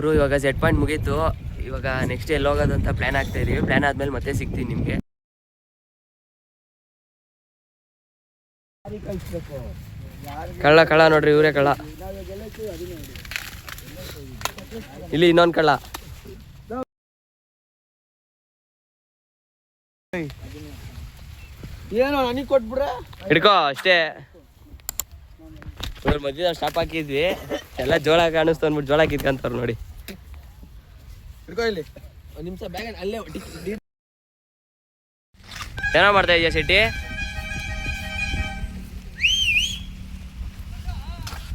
ಗುರು ಇವಾಗ set point ಮುಗೀತು. ಇವಾಗ ನೆಕ್ಸ್ಟ್ ಎಲ್ಲಿ ಹೋಗೋದು ಅಂತ ಪ್ಲಾನ್ ಆಗ್ತಾ ಇದೀವಿ. ಪ್ಲಾನ್ ಆದ್ಮೇಲೆ ಮತ್ತೆ ಸಿಗ್ತೀನಿ ನಿಮಗೆ. ಕಳ್ಳ ಕಳ್ಳ ನೋಡ್ರಿ ಇವರೇ ಕಳ್ಳ. ಇಲ್ಲಿ ಇನ್ನೊಂದು ಕಳ್ಳ. ಏನೋ ನನಗೆ ಕೊಟ್ಬಿಡ್ರೆ? ಹಿಡ್ಕೋ ಅಷ್ಟೇ. ಮಧ್ಯದಲ್ಲಿ ಸ್ಟಾಪ್ ಹಾಕಿದ್ವಿ. ಎಲ್ಲ ಜೋಳ ಕಾಣಿಸ್ತು ಅಂದ್ಬಿಟ್ಟು ಜೋಳ ಕಿತ್ಕಂತಾರ ನೋಡಿ. ಹಿಡ್ಕೋ ಏನೋ ಮಾಡ್ತಾ ಇದೆಯಾ ಶೆಟ್ಟಿ?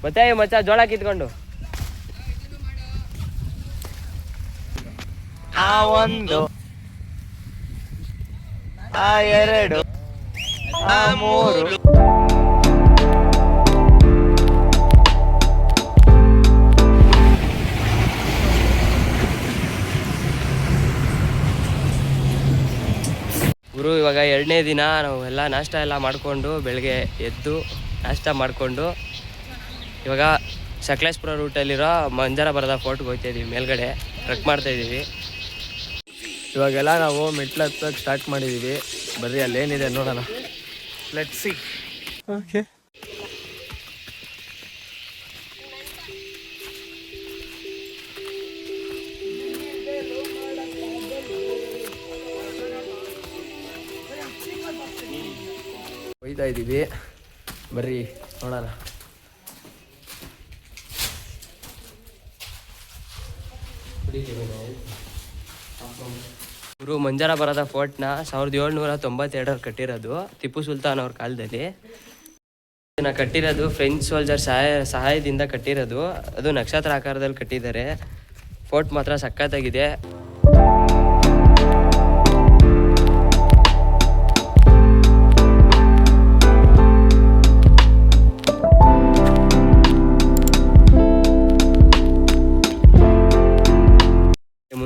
ಮತ್ತೆ ಮಚ್ಚ ಜೋಳ ಕಿತ್ಕೊಂಡು? ಆ ಒಂದು, ಆ ಎರಡು, ಆ ಮೂರು. ಎರಡನೇ ದಿನ ನಾವು ಎಲ್ಲ ನಾಷ್ಟ ಎಲ್ಲ ಮಾಡಿಕೊಂಡು ಬೆಳಗ್ಗೆ ಎದ್ದು ನಾಷ್ಟ ಮಾಡಿಕೊಂಡು ಇವಾಗ ಸಕಲೇಶ್ಪುರ ರೂಟಲ್ಲಿರೋ ಮಂಜಾರ ಬರದ ಫೋರ್ಟ್ಗೆ ಹೋಗ್ತಾ ಇದೀವಿ, ಮೇಲ್ಗಡೆ ಟ್ರೆಕ್ ಮಾಡ್ತಾ ಇದ್ದೀವಿ ಇವಾಗೆಲ್ಲ ನಾವು ಮೆಟ್ಲು ಹತ್ತಕ್ಕೆ ಸ್ಟಾರ್ಟ್ ಮಾಡಿದ್ದೀವಿ ಬರ್ರಿ, ಅಲ್ಲೇನಿದೆ ನೋಡೋಣ. ಲೆಟ್ ಸಿ ಓಕೆ ಹೋಯ್ತಾ ಇದ್ದೀವಿ. ಬರ್ರಿ, ನೋಡೋಣ. ಗುರು ಮಂಜಾರ ಬರದ ಫೋರ್ಟ್ನ ಸಾವಿರದ ಏಳ್ನೂರ ತೊಂಬತ್ತೆರಡರಲ್ಲಿ ಕಟ್ಟಿರೋದು ಟಿಪ್ಪು ಸುಲ್ತಾನ್ ಅವ್ರ ಕಾಲದಲ್ಲಿ. ಇದನ್ನ ಕಟ್ಟಿರೋದು ಫ್ರೆಂಚ್ ಸೋಲ್ಜರ್ ಸಹಾಯ, ಸಹಾಯದಿಂದ ಕಟ್ಟಿರೋದು. ಅದು ನಕ್ಷತ್ರ ಆಕಾರದಲ್ಲಿ ಕಟ್ಟಿದ್ದಾರೆ. ಫೋರ್ಟ್ ಮಾತ್ರ ಸಖತ್ತಾಗಿದೆ.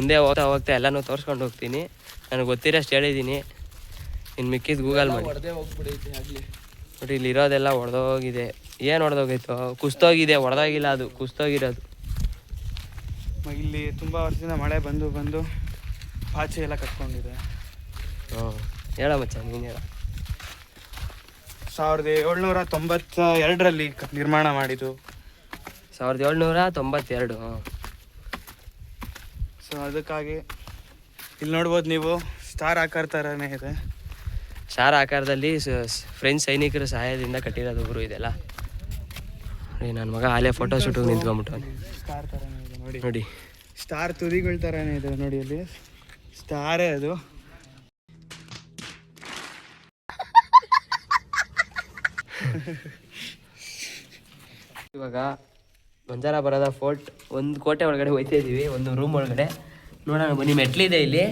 ಮುಂದೆ ಹೋಗ್ತಾ ಹೋಗ್ತಾ ಎಲ್ಲನೂ ತೋರಿಸ್ಕೊಂಡು ಹೋಗ್ತೀನಿ. ನನಗೆ ಗೊತ್ತಿರೋಷ್ಟು ಹೇಳಿದ್ದೀನಿ ಇನ್ನು ಮಿಕ್ಕಿದ್ದು ಗೂಗಲ್ ಮಾಡಿ. ಹೊಡೆದೇ ಹೋಗ್ಬಿಡೈತೆ ಆಗಲಿ. ನೋಡಿ ಇಲ್ಲಿ ಇರೋದೆಲ್ಲ ಒಡೆದೋಗಿದೆ. ಏನು ಹೊಡೆದೋಗಿತ್ತು ಕುಸ್ತೋಗಿದೆ ಹೊಡೆದೋಗಿಲ್ಲ ಅದು ಕುಸ್ತೋಗಿರೋದು. ಇಲ್ಲಿ ತುಂಬ ವರ್ಷದಿಂದ ಮಳೆ ಬಂದು ಬಂದು ಪಾಚೆ ಎಲ್ಲ ಕಟ್ಕೊಂಡಿದೆ. ಹ್ಞೂ ಹೇಳ ಮಚ್ಚ ನೀನು ಹೇಳ. ಸಾವಿರದ ಏಳ್ನೂರ ತೊಂಬತ್ತ ಎರಡರಲ್ಲಿ ನಿರ್ಮಾಣ ಮಾಡಿದ್ದು. ಸಾವಿರದ ಏಳ್ನೂರ ತೊಂಬತ್ತೆರಡು ಸೊ ಅದಕ್ಕಾಗಿ ಇಲ್ಲಿ ನೋಡ್ಬೋದು ನೀವು ಸ್ಟಾರ್ ಆಕಾರ ಥರನೇ ಇದೆ. ಸ್ಟಾರ್ ಆಕಾರದಲ್ಲಿ ಫ್ರೆಂಚ್ ಸೈನಿಕರ ಸಹಾಯದಿಂದ ಕಟ್ಟಿರೋದು ಗುರು ಇದೆಲ್ಲ. ನೋಡಿ ನನ್ನ ಮಗ ಅಲ್ಲೇ ಫೋಟೋ ಶೂಟಿಗೆ ನಿಂತ್ಕೊಂಬಿಟ್ಟು ಸ್ಟಾರ್ ಥರನೇ ಇದೆ ನೋಡಿ. ನೋಡಿ. ಸ್ಟಾರ್ ತುದಿಗಳ ಥರನೇ ಇದೆ ನೋಡಿ ಅಲ್ಲಿ ಸ್ಟಾರೇ ಅದು. ಇವಾಗ ಮಂಜಾರ ಬರದ ಫೋರ್ಟ್ ಒಂದು ಕೋಟೆ ಒಳಗಡೆ ಹೋಯ್ತಾ ಇದೀವಿ ಒಂದು ರೂಮ್ ಒಳಗಡೆ. ನೋಡೋಣ ಬನ್ನಿ ಮೆಟ್ಲಿದೆ ಇಲ್ಲಿ.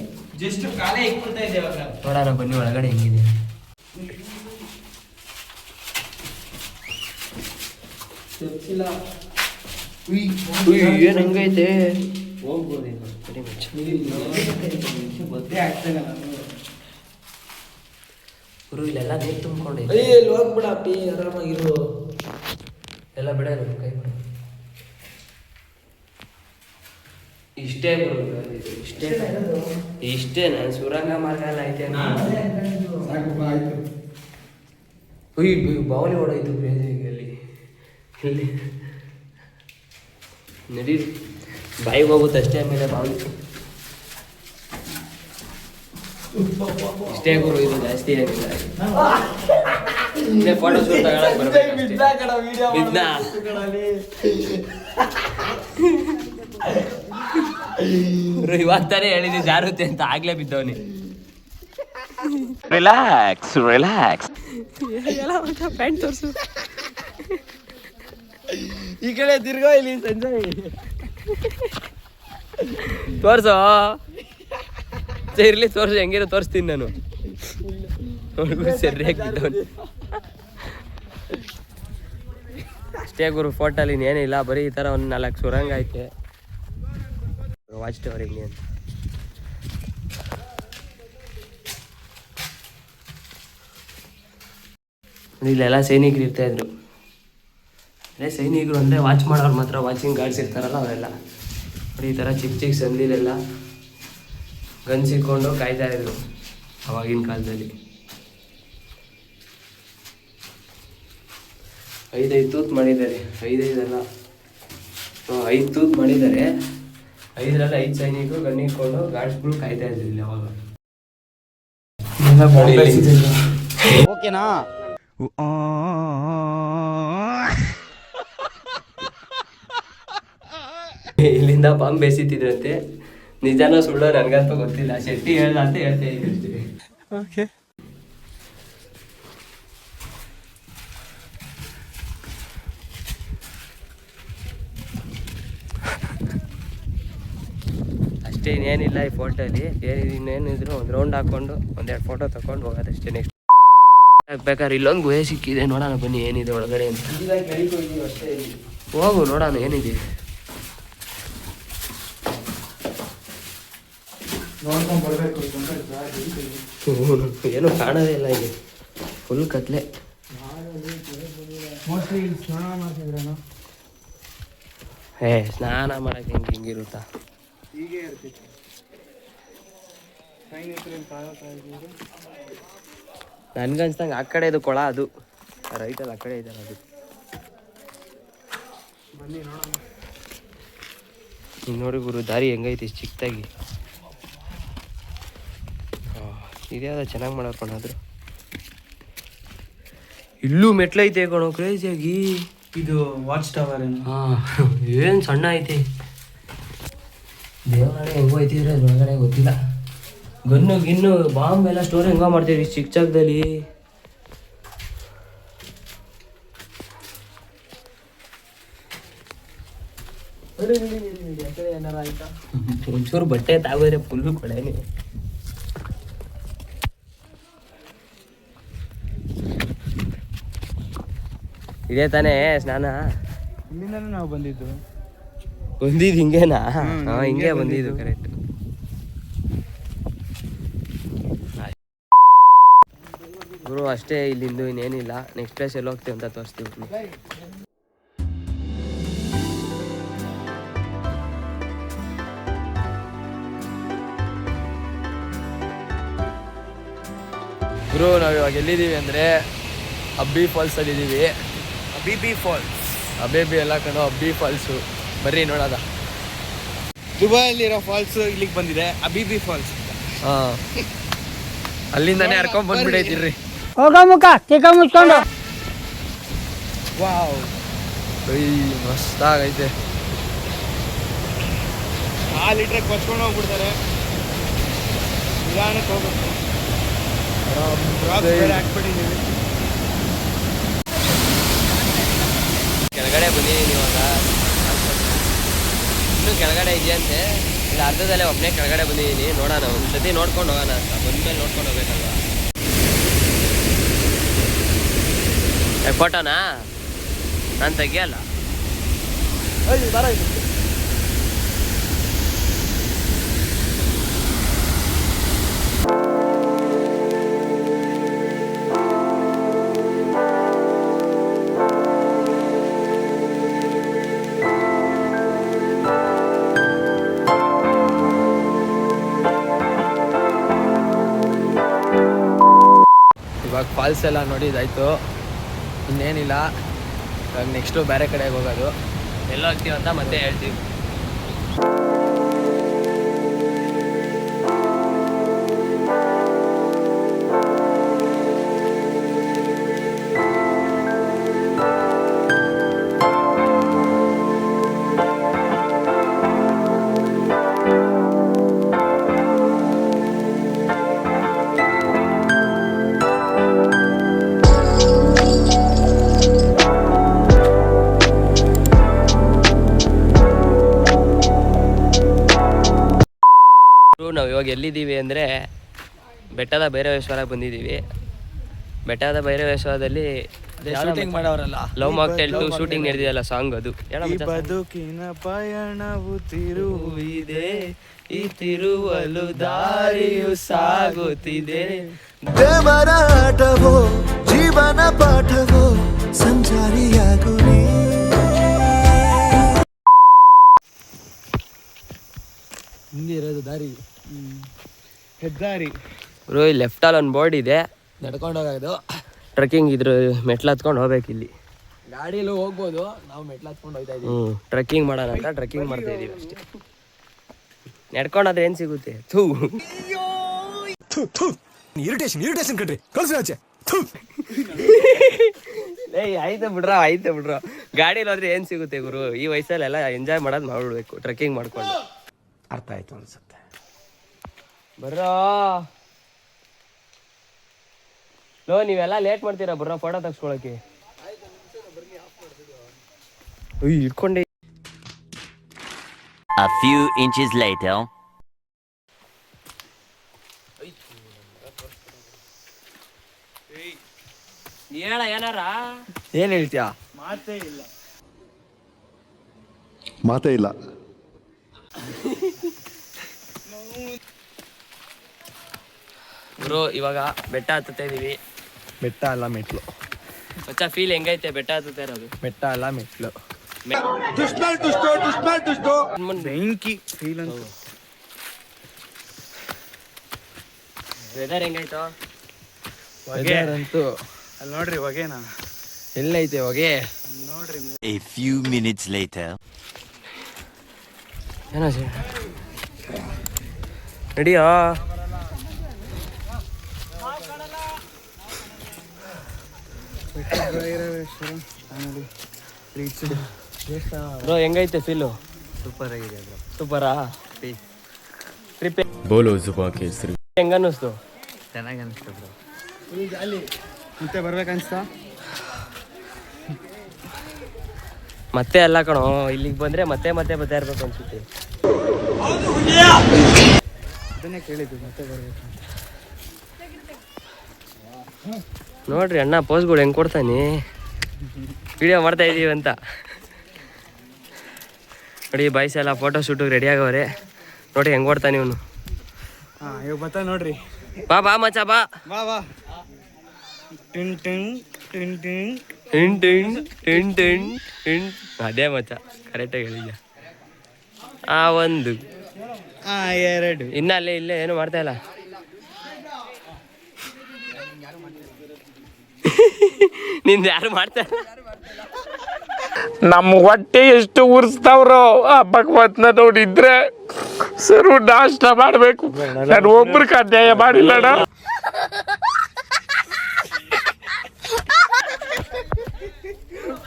ಜಸ್ಟ್ ಕಾಲೇ ಇಕ್ಬಿಡ್ತಾ ಇದೆ ನೋಡೋಣ ಬನ್ನಿ ಒಳಗಡೆ ಹೆಂಗಿದೆ. ಏನು ಹಂಗೈತೆ? ಗುರು ಇಲ್ಲೆಲ್ಲ ನೀರು ತುಂಬಿಕೊಂಡೈತೆ ಇಲ್ಲಿ ಹೋಗ್ಬಿಡಪ್ಪಿ ಆರಾಮಾಗಿರು. ಎಲ್ಲ ಬಿಡ ಕೈ ಬಿಡು. ಇಷ್ಟೇ ಗುರು ಇದು ಇಷ್ಟೇ. ಇಷ್ಟೇ ನಾನು ಸುರಂಗ ಮಾರ್ಗ ಎಲ್ಲ ಐತೆ ಉಯ್ ಬಾವಲಿ ಹೊಡೋಯ್ತು ಅಲ್ಲಿ. ಇಲ್ಲಿ. ನಡಿ. ಬಾಯಿ ಹೋಗುತ್ತೆ ಅಷ್ಟೇ ಆಮೇಲೆ ಬಾವಲಿ. ಇಷ್ಟೇ ಗುರು ಇದು ಜಾಸ್ತಿ ಏನಿಲ್ಲ. ಫೋಟೋ ಶೂಟ್ ತಗೊಳಕ್ ಬರ್ಬೇಕು ಬಿದ್ನಾ? ಗುರು, ಇವಾಗ ತಾನೇ ಹೇಳಿದ್ವಿ ಜಾರುತ್ತೆ ಅಂತ ಆಗ್ಲೇ ಬಿದ್ದವನಿ. ರಿಲ್ಯಾಕ್ಸ್ ರಿಲ್ಯಾಕ್ಸ್ ಪ್ಯಾಂಟ್ ತೋರಿಸು. ಈ ಕಡೆ ತಿರ್ಗೋ ಇಲ್ಲಿ ಸಂಜಯ್. ತೋರ್ಸು. ಇರ್ಲಿ ತೋರ್ಸು ಹೆಂಗಿರೋ ತೋರಿಸ್ತೀನಿ ನಾನು. ಸರಿಯಾಗಿ ಬಿದ್ದವನು. ಅಷ್ಟೇ ಗುರು ಫೋಟೋಲಿ ಇನ್ನೇನಿಲ್ಲ ಬರೀ ಈ ಥರ ಒಂದು ನಾಲ್ಕು ಸುರಂಗ ಐತೆ. ವಾಚ್ ಟವರ್ ಇಲ್ಲಿ ಇಲ್ಲೆಲ್ಲ ಸೈನಿಕರು ಇರ್ತಾ ಇದ್ರು. ಅದೇ ಸೈನಿಕರು ಅಂದರೆ ವಾಚ್ ಮಾಡೋರು ಮಾತ್ರ, ವಾಚಿಂಗ್ ಗಾರ್ಡ್ಸ್ ಇರ್ತಾರಲ್ಲ ಅವರೆಲ್ಲ. ಈ ಥರ ಚಿಕ್ಕ ಚಿಕ್ಕ ಸಂದಿಲೆಲ್ಲ ಗನ್ ಸಿಕ್ಕೊಂಡು ಕಾಯ್ತಾ ಇದ್ರು ಅವಾಗಿನ ಕಾಲದಲ್ಲಿ. ಐದೈದು ತೂತು ಮಾಡಿದ್ದಾರೆ ಐದೈದಲ್ಲ ಐದು ತೂತು ಮಾಡಿದ್ದಾರೆ. ಐದರಲ್ಲಿ ಐದು ಸೈನಿಕರು ಗನ್ ಇಟ್ಕೊಂಡು ಗಾಡ್ಸ್ಗಳು ಕಾಯ್ತಾ ಇದ್ರು ಇಲ್ಲಿ ಅವಾಗ. ಓಕೆನಾ? ಇಲ್ಲಿಂದ ಬಾಂಬ್ ಬೇಸಿತ್ತಿದ್ರಂತೆ ನಿಜಾನ ಸುಳ್ಳೋ ನನಗಂತೂ ಗೊತ್ತಿಲ್ಲ. ಶೆಟ್ಟಿ ಹೇಳ್ದ ಅಂತ ಹೇಳ್ತಾ ಇದ್ದೀವಿ ಇನ್ನೇನಿಲ್ಲ ಈ ಫೋಟೋಲಿ ಏನಿದೆ ಇನ್ನೇನಿದ್ರು ಒಂದು ರೌಂಡ್ ಹಾಕೊಂಡು ಒಂದೆರಡು ಫೋಟೋ ತಗೊಂಡು ಹೋಗೋದಷ್ಟೇ ನೆಕ್ಸ್ಟ್ ಬೇಕಾದ್ರೆ ಇಲ್ಲೊಂದು ಗುಹೆ ಸಿಕ್ಕಿದೆ ನೋಡೋಣ ಬನ್ನಿ ಏನಿದೆ ಒಳಗಡೆ ಅಂತ. ಹೋಗು ನೋಡೋಣ ಏನಿದೆ. ಏನು ಕಾಣೋದೇ ಇಲ್ಲ ಇಲ್ಲಿ ಫುಲ್ ಕತ್ಲೆ ಏ ಸ್ನಾನ ಮಾಡಕ್ಕೆ ಹೆಂಗೆ ಹಿಂಗಿರುತ್ತಾ? ನನ್ಗನ್ಸ್ದಂಗೆ ಆ ಕಡೆ ಇದು ಕೊಳ ಅದು. ರೈತಲ್ಲಿ ಆ ಕಡೆ ಇದೆಯಲ್ಲ ಅದು. ಈಗ ನೋಡಿ ಗುರು ದಾರಿ ಹೆಂಗೈತಿ ಚಿಕ್ಕದಾಗಿ ಅದ ಚೆನ್ನಾಗಿ ಮಾಡ್ಕೊಂಡಾದ್ರು ಇಲ್ಲೂ ಮೆಟ್ಲೈತೆ ಕಣೋ ಕ್ರೇಜಿಯಾಗಿ. ಇದು ವಾಚ್ ಟವರ್ ಏನು? ಹಾ ಏನು ಸಣ್ಣ ಐತೆ. ದೇವಾಲಯ ಹೆಂಗೋ ಐತಿದ್ರೆ ಒಳಗಡೆ ಗೊತ್ತಿಲ್ಲ. ಗನ್ನು ಗಿನ್ನು ಬಾಂಬ್ ಎಲ್ಲ ಸ್ಟೋರ್ ಹೆಂಗ ಮಾಡ್ತೀವಿ ಚಿಕ್ಕ ಆಯ್ತಾ? ಒಂಚೂರು ಬಟ್ಟೆ ತಾಗೋದ್ರೆ ಫುಲ್ ಕೊಳೆನೆ ಇದೇ ತಾನೇ ಸ್ನಾನ? ಇಲ್ಲಿಂದ ನಾವು ಬಂದಿದ್ದು. ಬಂದಿದ್ದು ಹಿಂಗೇನಾ? ಹಿಂಗೆ ಬಂದಿದ್ದು. ಕರೆಕ್ಟ್ ಗುರು ಅಷ್ಟೇ ಇಲ್ಲಿಂದು ಇನ್ನೇನಿಲ್ಲ. ನೆಕ್ಸ್ಟ್ ಪ್ಲೇಸ್ ಎಲ್ಲಿ ಹೋಗ್ತೀವಿ ಅಂತ ತೋರಿಸ್ತೀವಿ. ಗುರು ನಾವು ಇವಾಗ ಎಲ್ಲಿದ್ದೀವಿ ಅಂದರೆ ಅಬ್ಬಿ ಫಾಲ್ಸಲ್ಲಿ ಇದ್ದೀವಿ ಅಬಿಬಿ ಬಿ ಫಾಲ್ಸ್ ಅಬೇಬಿ ಎಲ್ಲ ಕಣೋ ಅಬ್ಬಿ ಫಾಲ್ಸು ಬರ್ರಿ ನೋಡೋದ ದುಬೈಯಲ್ಲಿರೋ ಫಾಲ್ಸ್ ಇಲ್ಲಿಗೆ ಬಂದಿದೆ. ಅಬಿಬಿ ಫಾಲ್ಸ್ ಹಾಂ. ಅಲ್ಲಿಂದಾನೇ ಹರ್ಕೊಂಡ್ ಬಂದ್ಬಿಡೈತಿರ್ರಿ ಹೋಗ ಮುಖ ತಿಕ್ಕ ಮುಚ್ಕೊಂಡು. ವಾವ್. ಅಯ್ಯ ಮಸ್ತಾಗೈತೆ ಆ ಲೀಟ್ರಿಗೆ ಕೊಚ್ಕೊಂಡು ಹೋಗ್ಬಿಡ್ತಾರೆ. ನಿಧಾನಕ್ಕೆ ಹೋಗುತ್ತೆ ಹಾಕ್ಬಿಟ್ಟಿದ್ದೀವಿ ಕೆಳಗಡೆ ಬಂದಿದ್ದೀನಿ ಇವಾಗ ಇನ್ನು ಕೆಳಗಡೆ ಇದೆಯಂತೆ. ಇಲ್ಲ ಅರ್ಧದಲ್ಲೇ ಒಬ್ಬನೇ ಕೆಳಗಡೆ ಬಂದಿದ್ದೀನಿ. ನೋಡೋಣ ಒಂದು ಸತಿ ನೋಡ್ಕೊಂಡು ಹೋಗೋಣ ಅಂತ. ಬಂದ್ಮೇಲೆ ನೋಡ್ಕೊಂಡು ಹೋಗ್ಬೇಕಲ್ವಾ ಏ, ಫೋಟೋನಾ ನಾನು ತೆಗಿಯಲ್ಲ. ಇವಾಗ ಫಾಲ್ಸ್ ಎಲ್ಲ ನೋಡಿದಾಯ್ತು ಇನ್ನೇನಿಲ್ಲ. ಇವಾಗ ನೆಕ್ಸ್ಟು ಬೇರೆ ಕಡೆಗೆ ಹೋಗೋದು. ಎಲ್ಲ ಹೋಗ್ತೀವಿ ಅಂತ ಮತ್ತೆ ಹೇಳ್ತೀವಿ. ಇವಾಗ ಎಲ್ಲಿದ್ದೀವಿ ಅಂದರೆ ಬೆಟ್ಟದ ಭೈರವೇಶ್ವರ ಬಂದಿದ್ದೀವಿ. ಬೆಟ್ಟದ ಭೈರವೇಶ್ವರದಲ್ಲಿ ಶೂಟಿಂಗ್ ಮಾಡೋರಲ್ಲ? ಲವ್ ಮಾಕ್ಟೈಲ್ ಟು ಶೂಟಿಂಗ್ ನಡೆದಿದೆಯಲ್ಲ ಸಾಂಗ್ ಅದು. ಬದುಕಿನ ಪಯಣವು ತಿರುವಿದೆ. ಈ ತಿರುವಲು ದಾರಿಯು ಸಾಗುತ್ತಿದೆ. ದೇವರಾಟವೋ ಜೀವನ ಪಾಠವೋ ಸಂಚಾರಿಯಾಗು ಹಿಂದಿರೋದು ದಾರಿ. ಹೆದ್ದಾರಿ. ಬ್ರೋ ಇಲ್ಲಿ ಲೆಫ್ಟಲ್ಲಿ ಒಂದು ಬೋರ್ಡ್ ಇದೆ. ನಡ್ಕೊಂಡು ಹೋಗೋದು. ಟ್ರೆಕ್ಕಿಂಗ್ ಇದ್ರ ಮೆಟ್ಲು ಹತ್ಕೊಂಡು ಹೋಗ್ಬೇಕು ಇಲ್ಲಿ. ಗಾಡಿಯಲ್ಲಿ ಹೋಗ್ಬೋದು. ನಾವು ಮೆಟ್ಲು ಹತ್ಕೊಂಡು ಹೋಗ್ತಾ ಇದೀವಿ ಹ್ಞೂ ಟ್ರೆಕ್ಕಿಂಗ್ ಮಾಡೋಣ ಅಂತ ಟ್ರೆಕ್ಕಿಂಗ್ ಮಾಡ್ತಾ ಇದೀವಿ ಅಷ್ಟೇ. ನಡ್ಕೊಂಡಾದ್ರೆ ಏನು ಸಿಗುತ್ತೆ? ಥೂ. ಇರಿಟೇಷನ್ ಇರಿಟೇಷನ್ ಕಟ್ರಿ ಕಳ್ಸಿ ಆಚೆ. ಏಯ್ ಆಯ್ತು ಬಿಡ್ರ ಆಯ್ತು ಬಿಡ್ರ. ಗಾಡಿಯಲ್ಲಿ ಹೋದ್ರೆ ಏನು ಸಿಗುತ್ತೆ ಗುರು? ಈ ವಯಸ್ಸಲ್ಲೆಲ್ಲ ಎಂಜಾಯ್ ಮಾಡೋದು ಮಾಡ್ಬಿಡ್ಬೇಕು ಟ್ರೆಕ್ಕಿಂಗ್ ಮಾಡ್ಕೊಂಡು. ಅರ್ಥ ಆಯ್ತು ಅನ್ಸುತ್ತೆ. ಬರ್ರೋ. ಲೋ ನೀವೆಲ್ಲ ಲೇಟ್ ಮಾಡ್ತೀರಾ ಬರ್ರೋ ಫೋಟೋ ತೆಗ್ಸ್ಕೊಳಕ್ಕೆ. ಇಟ್ಕೊಂಡೆ A few inches later. ಹೇಳ ಏನಾರ? ಏನ್ ಹೇಳ್ತೀಯಾ? ಮಾತೇ ಇಲ್ಲ. ಮಾತೇ ಇಲ್ಲ. ಗುರು ಇವಾಗ ಬೆಟ್ಟ ಹತ್ತುತ್ತಾ ಇದೀವಿ. ಬೆಟ್ಟ ಅಲ್ಲ ಮೆಟ್ಲು. ಮಚ್ಚ ಫೀಲ್ ಹೆಂಗೈತೆ ಬೆಟ್ಟ ಹತ್ತುತ್ತಾ ಇರೋದು? ಬೆಟ್ಟ ಅಲ್ಲ ಮೆಟ್ಲು. ಬೆಂಕಿ ಫೀಲ್ ಅಂತ. ವೆದರ್ ಹೆಂಗೈತೋ? Weather ಅಂತೂ ಅಲ್ಲಿ ನೋಡ್ರಿ ಹೊಗೆನಾ? ಎಲ್ಲೈತೆ ಹೊಗೆ? ನೋಡ್ರಿ ಎ ಫ್ಯೂ ಮಿನಿಟ್ಸ್ ಲೇಟರ್ ಏನೋ ಸರ್ ನಡಿಯೋ? ಬ್ರೋ ಹೆಂಗೈತೆ ಫೀಲು ಸೂಪರ್ ಆಗಿದೆ ಬ್ರೋ ಸೂಪರಾ ಟ್ರಿಪ್ ಬೋಲೋ ಜುಬಾ ಕೇಸರಿ ಹೆಂಗ ಅನ್ನಿಸ್ತು ಚೆನ್ನಾಗಿ ಅನಿಸ್ತು ಬ್ರೋ ಮತ್ತೆ ಬರ್ಬೇಕನ್ಸ್ತಾ ಮತ್ತೆ ಅಲ್ಲ ಕಣೋ ಇಲ್ಲಿಗೆ ಬಂದ್ರೆ ಮತ್ತೆ ಮತ್ತೆ ಬರ್ತಾ ಇರ್ಬೇಕು ಅನ್ಸುತ್ತೆ. ಅದನ್ನೇ ಕೇಳಿದ್ದು ಮತ್ತೆ ಬರ್ಬೇಕು ನೋಡ್ರಿ ಅಣ್ಣ ಪೋಸ್ಗಳು ಹೆಂಗ್ ಕೊಡ್ತಾನೆ. ವಿಡಿಯೋ ಮಾಡ್ತಾ ಇದೀವಿ ಅಂತ. ನೋಡಿ ಬಾಯ್ಸ್ ಎಲ್ಲ ಫೋಟೋ ಶೂಟಿಗೆ ರೆಡಿ ಆಗವ್ರೆ. ನೋಡಿ ಹೆಂಗ್ ಕೊಡ್ತಾನೆ ಇವನು. ಇವಾಗ ನೋಡ್ರಿ. ಬಾ ಬಾ ಮಚ್ಚ ಬಾ. ಬಾ ಬಾ. ಟಿನ್ ಟಿನ್ ಟಿನ್ ಟಿನ್. ಟಿನ್ ಟಿನ್ ಟಿನ್ ಟಿನ್ ಟಿನ್. ಅದೇ ಮಚ್ಚ ಕರೆಕ್ಟಾಗಿ ಹೇಳಿದ್ಯ. ಆ ಒಂದು. ಎರಡು. ಇನ್ನ ಅಲ್ಲೇ ಇಲ್ಲೇ ಏನು ಮಾಡ್ತಾ ಇಲ್ಲ. ನಿಂದ ಯಾರು ಮಾಡ್ತಾರ? ನಮ್ಮ ಹೊಟ್ಟೆ ಎಷ್ಟು ಉರಿಸ್ತಾವ್ರೋ ಆ ಭಗವತ್ನ ನೋಡಿದ್ರೆ ಸರು ನಾಷ್ಟ ಮಾಡಬೇಕು. ನಾನು ಒಬ್ರಿಗೆ ಅನ್ಯಾಯ ಮಾಡಿಲ್ಲಣ್ಣ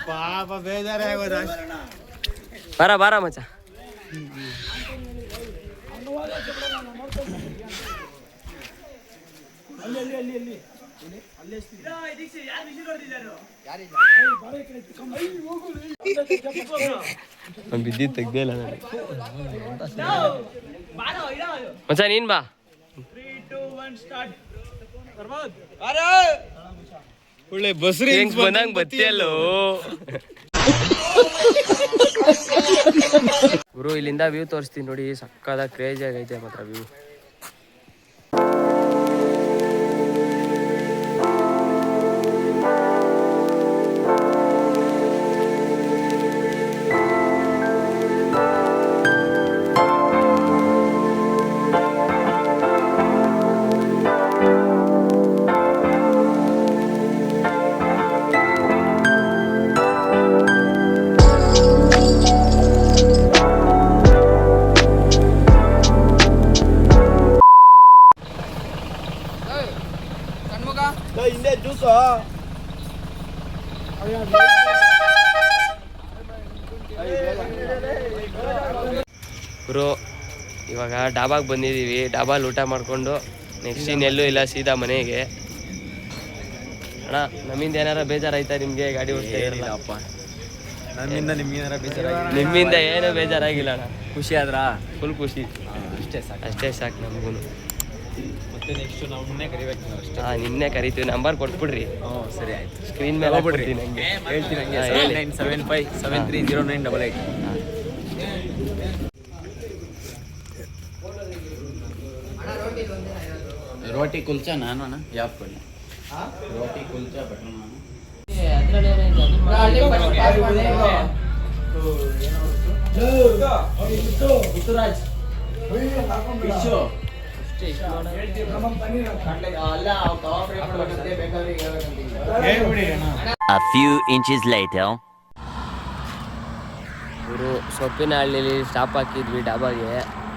ಪಾಪ ಬರ ಆಗೋದ ಅಲ್ಲಿ ಅಲ್ಲಿ ಮಚ್ಚ. ಬಿದ್ದಿದ್ದು ತೆಗ್ದೇ ಇಲ್ಲ ಮಚ್ಚ ನೀನ್ ಬಾ. ಒಳ್ಳೆ ಬಸ್ರಿ ಹೆಂಗ್ ಬಂದಂಗ್ ಬತ್ತಿಯಲ್ಲೋ ಗುರು ಇಲ್ಲಿಂದ ವ್ಯೂ ತೋರಿಸ್ತೀನಿ ನೋಡಿ ಸಕ್ಕದ ಕ್ರೇಜಿ ಆಗೈತೆ ಮಾತ್ರ ವ್ಯೂ ಜ್ಯೂಸ ಗುರು ಇವಾಗ ಡಾಬಾಗೆ ಬಂದಿದ್ದೀವಿ ಡಾಬಾಲ್ ಊಟ ಮಾಡಿಕೊಂಡು ನೆಕ್ಸ್ಟ್ ಇನ್ನೆಲ್ಲೂ ಇಲ್ಲ ಸೀದಾ ಮನೆಗೆ. ಅಣ್ಣ ನಮ್ಮಿಂದ ಏನಾರ ಬೇಜಾರಾಯ್ತಾ ನಿಮಗೆ ಗಾಡಿ ಓಡಿಸ್ತಾ ನಮ್ಮಿಂದ ನಿಮ್ಗೇನಾರ ನಿಮ್ಮಿಂದ ಏನೂ ಬೇಜಾರಾಗಿಲ್ಲ ಅಣ್ಣ. ಖುಷಿ ಆದ್ರಾ? ಫುಲ್ ಖುಷಿ. ಅಷ್ಟೇ ಸಾಕು. ಅಷ್ಟೇ ಸಾಕು ನಮಗೂ ಮತ್ತೆ ನೆಕ್ಸ್ಟ್ ನಾವು ಮುನ್ನೆ ಕರಿಬೇಕು ನೀವು ಅಷ್ಟೇ ಹಾಂ ನಿನ್ನೆ ಕರಿತೀವಿ ನಂಬರ್ ಕೊಟ್ಬಿಡ್ರಿ ಹ್ಞೂ ಸರಿ ಆಯ್ತು ಸ್ಕ್ರೀನ್ ಮೇಲೆ ಬಿಡ್ರಿ ಹೇಳ್ತೀನಿ ಹಂಗೆ seven. Nine seven five seven three zero nine double eight ರೋಟಿ ಕುಲ್ಚಾ ನಾನು ಅಣ್ಣ ಕೊಡಿ ರೋಟಿ ಕುಲ್ಚಾ ಬಟರ್ ನಾನು Ruturaj A few inches later. ಇವರು ಸೊಪ್ಪಿನ ಹಳ್ಳಿಲಿ ಸ್ಟಾಪ್ ಹಾಕಿದ್ವಿ ಡಾಬಾಗೆ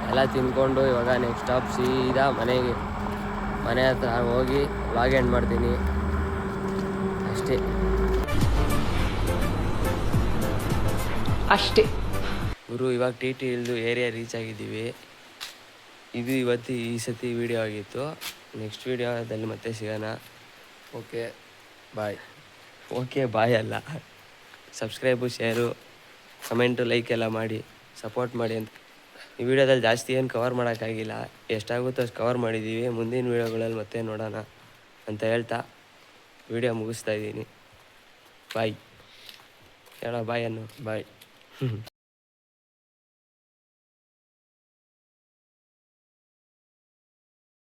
ಎಲ್ಲ ತಿನ್ಕೊಂಡು ಇವಾಗ ನೆಕ್ಸ್ಟ್ ಸ್ಟಾಪ್ ಸೀದಾ ಮನೆಗೆ. ಮನೆ ಹತ್ರ ಹೋಗಿ ಲಾಗ್ ಎಂಡ್ ಮಾಡ್ತೀನಿ. ಅಷ್ಟೇ. ಅಷ್ಟೇ. ಗುರು ಇವಾಗ ಟಿ ಟಿ ಇಳಿದು ಏರಿಯಾ ರೀಚ್ ಆಗಿದ್ದೀವಿ. ಇದು ಇವತ್ತು ಈ ಸತಿ ವಿಡಿಯೋ ಆಗಿತ್ತು. ನೆಕ್ಸ್ಟ್ ವಿಡಿಯೋದಲ್ಲಿ ಮತ್ತೆ ಸಿಗೋಣ. ಓಕೆ ಬಾಯ್ ಓಕೆ ಬಾಯ್ ಅಲ್ಲ. ಸಬ್ಸ್ಕ್ರೈಬು ಶೇರು ಕಮೆಂಟು ಲೈಕ್ ಎಲ್ಲ ಮಾಡಿ ಸಪೋರ್ಟ್ ಮಾಡಿ ಅಂತ. ಈ ವಿಡಿಯೋದಲ್ಲಿ ಜಾಸ್ತಿ ಏನು ಕವರ್ ಮಾಡೋಕ್ಕಾಗಿಲ್ಲ. ಎಷ್ಟಾಗುತ್ತೋ ಅಷ್ಟು ಕವರ್ ಮಾಡಿದ್ದೀವಿ ಮುಂದಿನ ವೀಡಿಯೋಗಳಲ್ಲಿ ಮತ್ತೆ ನೋಡೋಣ ಅಂತ ಹೇಳ್ತಾ ವಿಡಿಯೋ ಮುಗಿಸ್ತಾ ಇದ್ದೀನಿ. ಬಾಯ್ ಹೇಳೋ ಬಾಯ್ ಅನ್ನು. ಬಾಯ್